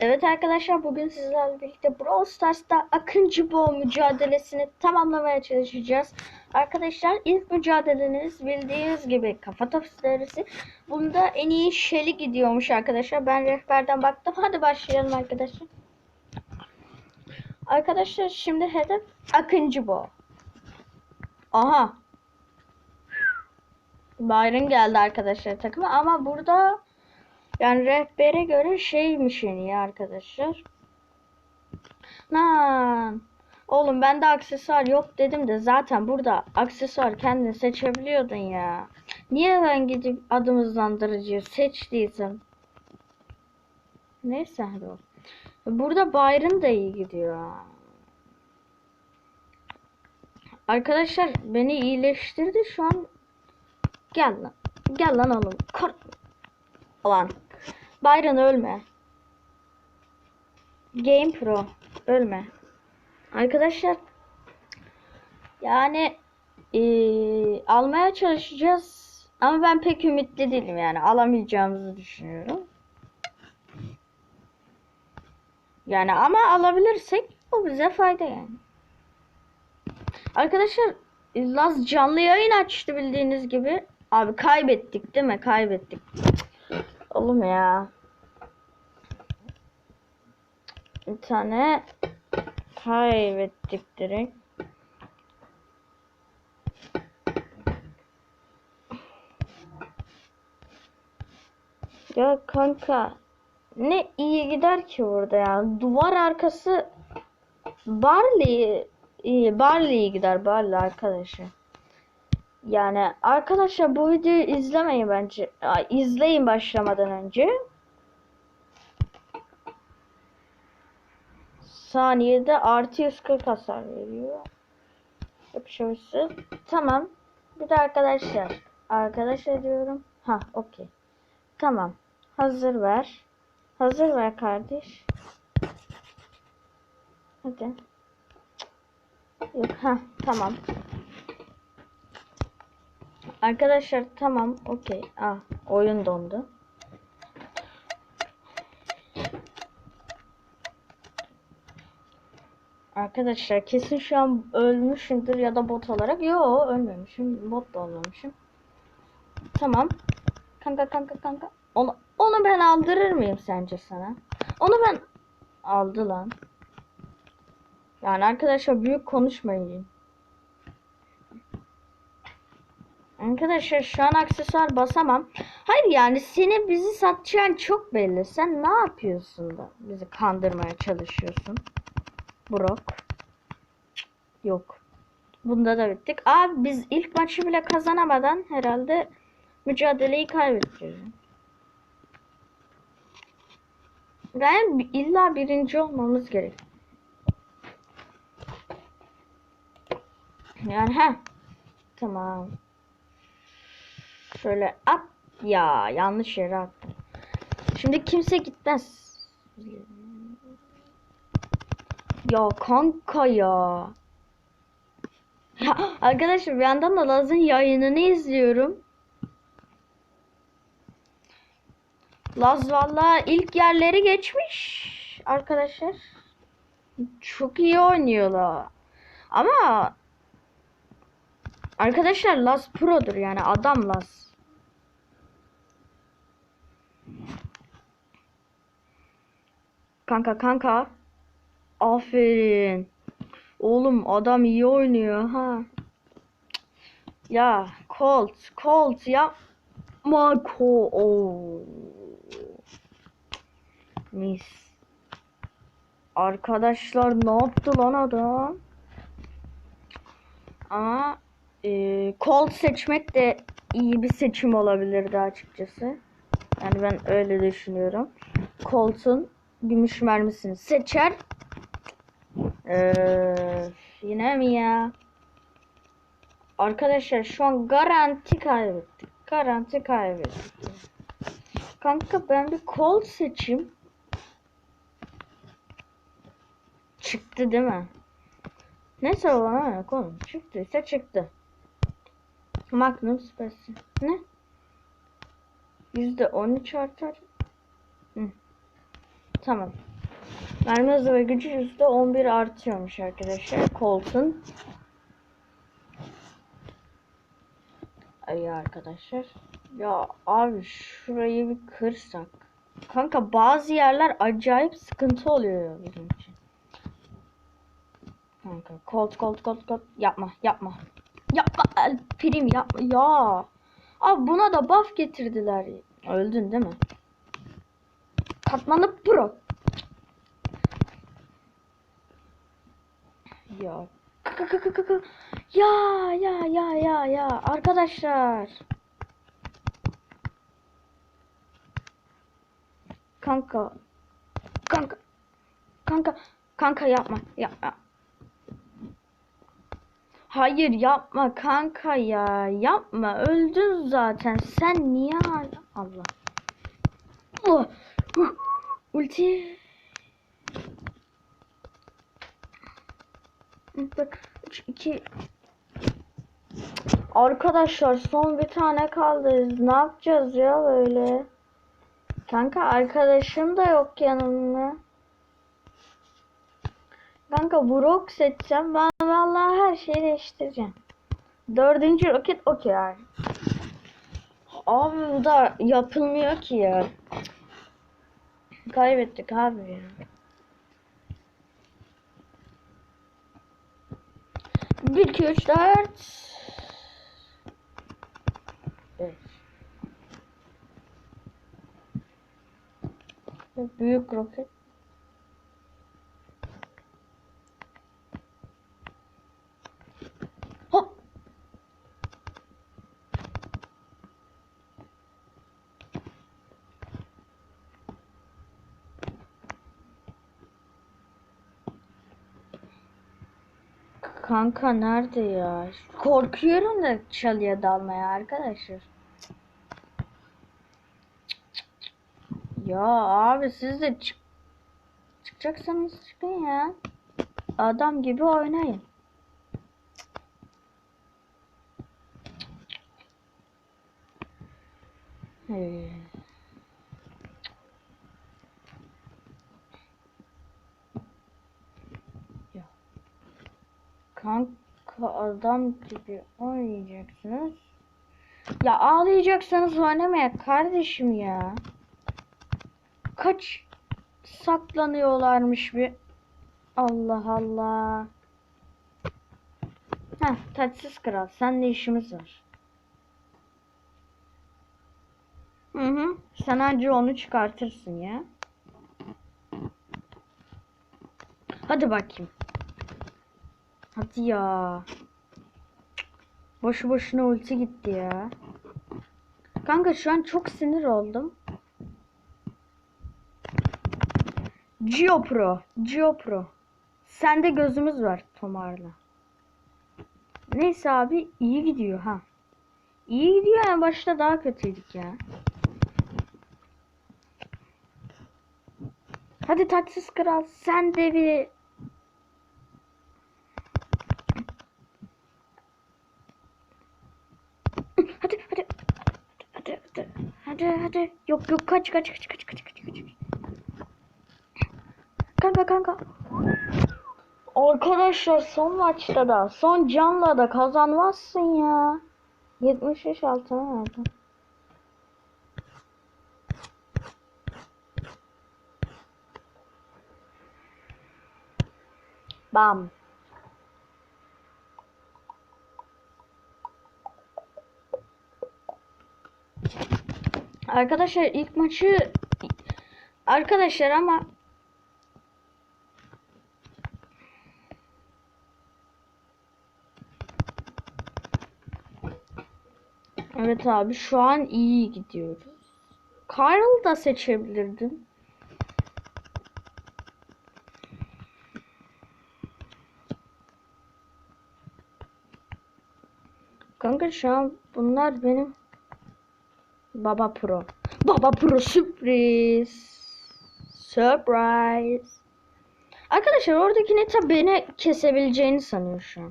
Evet arkadaşlar bugün sizlerle birlikte Brawl Stars'ta Akıncı Boğ mücadelesini tamamlamaya çalışacağız. Arkadaşlar ilk mücadeleniz bildiğiniz gibi kafa topu serisi. Bunda en iyi Shelly gidiyormuş arkadaşlar. Ben rehberden baktım. Hadi başlayalım arkadaşlar. Arkadaşlar şimdi hedef Akıncı Boğ. Aha. Byron geldi arkadaşlar takıma ama burada yani rehbere göre şeymiş iyi arkadaşlar. Lan. Oğlum bende aksesuar yok dedim de zaten burada aksesuar kendin seçebiliyordun ya. Niye ben gidip adım hızlandırıcıyı seçtiysem? Neyse hadi oğlum. Burada Byron da iyi gidiyor. Arkadaşlar beni iyileştirdi şu an. Gel lan. Gel lan oğlum. Korkma. Ulan. Byron ölme. Game Pro ölme. Arkadaşlar yani eee, almaya çalışacağız ama ben pek ümitli değilim yani alamayacağımızı düşünüyorum. Yani ama alabilirsek o bize fayda yani. Arkadaşlar Laz canlı yayın açtı bildiğiniz gibi. Abi kaybettik değil mi? Kaybettik. Oğlum ya. Bir tane kaybettik direkt. Ya kanka ne iyi gider ki burada ya. Duvar arkası Barley iyi. Barley gider Barley arkadaşlar. Yani arkadaşlar bu videoyu izlemeyin bence. Ay, izleyin başlamadan önce. Saniyede artı 140 hasar veriyor. Yapışmışsın. Tamam. Bir de arkadaşlar. Arkadaşlar diyorum. Ha okey. Tamam. Hazır ver. Hazır ver kardeş. Hadi. Yok ha tamam. Arkadaşlar tamam okey. Ah oyun dondu. Arkadaşlar kesin şu an ölmüşümdür ya da bot olarak. Yo ölmemişim. Bot da olmamışım. Tamam. Kanka kanka kanka. Onu, onu ben aldırır mıyım sence sana? Onu ben aldı lan. Yani arkadaşlar büyük konuşmayın. Arkadaşlar şu an aksesuar basamam. Hayır yani seni bizi satacağın çok belli. Sen ne yapıyorsun da bizi kandırmaya çalışıyorsun? Brock. Yok. Bunda da bittik. Abi biz ilk maçı bile kazanamadan herhalde mücadeleyi kaybedeceğiz. Yani illa birinci olmamız gerek. Yani ha. Tamam. Şöyle at. Ya yanlış yere attım. Şimdi kimse gitmez. Ya kanka ya. Ya arkadaşlar bir yandan da Laz'ın yayınını izliyorum. Laz valla ilk yerleri geçmiş arkadaşlar. Çok iyi oynuyorlar. Ama arkadaşlar Laz Pro'dur yani adam Laz. Kanka kanka. Aferin. Oğlum adam iyi oynuyor ha. Ya Colt, Colt ya. Marco. Oo. Mis. Arkadaşlar ne yaptı lan adam? Ama e, Colt seçmek de iyi bir seçim olabilirdi açıkçası. Yani ben öyle düşünüyorum. Colt'un gümüş mermisini seçer. Ee, yine mi ya? Arkadaşlar şu an garanti kaybettik. Garanti kaybettik. Kanka ben bir kol seçeyim. Çıktı değil mi? Ne konu çıktıysa çıktı. Magnum Spesi. Ne? Yüzde on üç artar. Hı. Tamam. Mermi hızı ve gücü %11 artıyormuş arkadaşlar. Colt'un. Ay arkadaşlar. Ya abi şurayı bir kırsak. Kanka bazı yerler acayip sıkıntı oluyor bizim için. Kanka Colt Colt Colt Colt yapma yapma. Yapma el prim yapma ya. Abi buna da buff getirdiler. Öldün değil mi? Katmanı pro. Ya. Ya ya ya ya ya arkadaşlar. Kanka. Kanka. Kanka. Kanka yapma. Yapma. Hayır yapma kanka ya. Yapma. Öldün zaten. Sen niye hala... Allah. Oh. Huh. Ulti. Bak 3 2 Arkadaşlar son bir tane kaldı. Ne yapacağız ya böyle? Kanka arkadaşım da yok yanımda. Kanka Brock seçeceğim. Ben vallahi her şeyi değiştireceğim. Dördüncü roket okey abi. Abi bu da yapılmıyor ki ya. Kaybettik abi ya. 1, 2, 3, 4. Evet. Büyük roket. Kanka nerede ya? Korkuyorum da çalıya dalmaya arkadaşlar. Ya abi siz de çık çıkacaksanız çıkın ya. Adam gibi oynayın. Hey. Kanka adam gibi oynayacaksınız. Ya ağlayacaksanız oynamaya kardeşim ya. Kaç saklanıyorlarmış bir. Allah Allah. Heh, taçsız kral. Seninle işimiz var. Hı hı. Sen anca onu çıkartırsın ya. Hadi bakayım. Hadi ya. Boşu boşuna ulti gitti ya. Kanka şu an çok sinir oldum. Geopro. Geopro. Sende gözümüz var Tomar'la. Neyse abi iyi gidiyor ha. İyi gidiyor yani başta daha kötüydük ya. Hadi taçsız kral sen de bir Hadi hadi. Hadi hadi. Hadi hadi. Yok yok kaç kaç kaç kaç kaç kaç kaç. Kanka kanka. Arkadaşlar son maçta da son canla da kazanmazsın ya. 75 altına verdim. Bam. Arkadaşlar ilk maçı arkadaşlar ama Evet abi şu an iyi gidiyoruz. Carl da seçebilirdim. Kanka şu an bunlar benim Baba Pro. Baba Pro sürpriz. Surprise. Arkadaşlar oradaki neta beni kesebileceğini sanıyor şu an.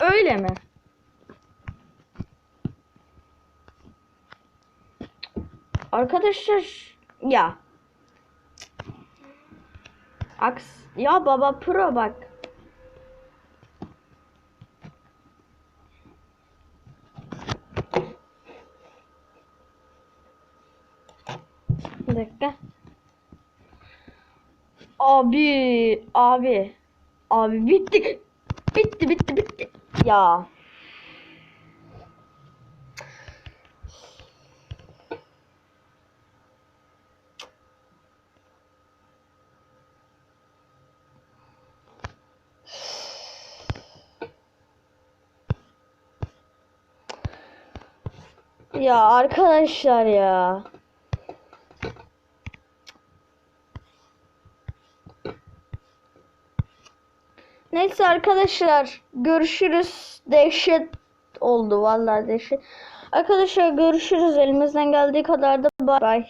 Öyle mi? Arkadaşlar ya Aks ya baba pro bak. Bir dakika. Abi, abi. Abi bitti. Bitti, bitti, bitti. Ya. Ya arkadaşlar ya. Neyse arkadaşlar görüşürüz. Dehşet oldu vallahi dehşet. Arkadaşlar görüşürüz. Elimizden geldiği kadar da bay bay.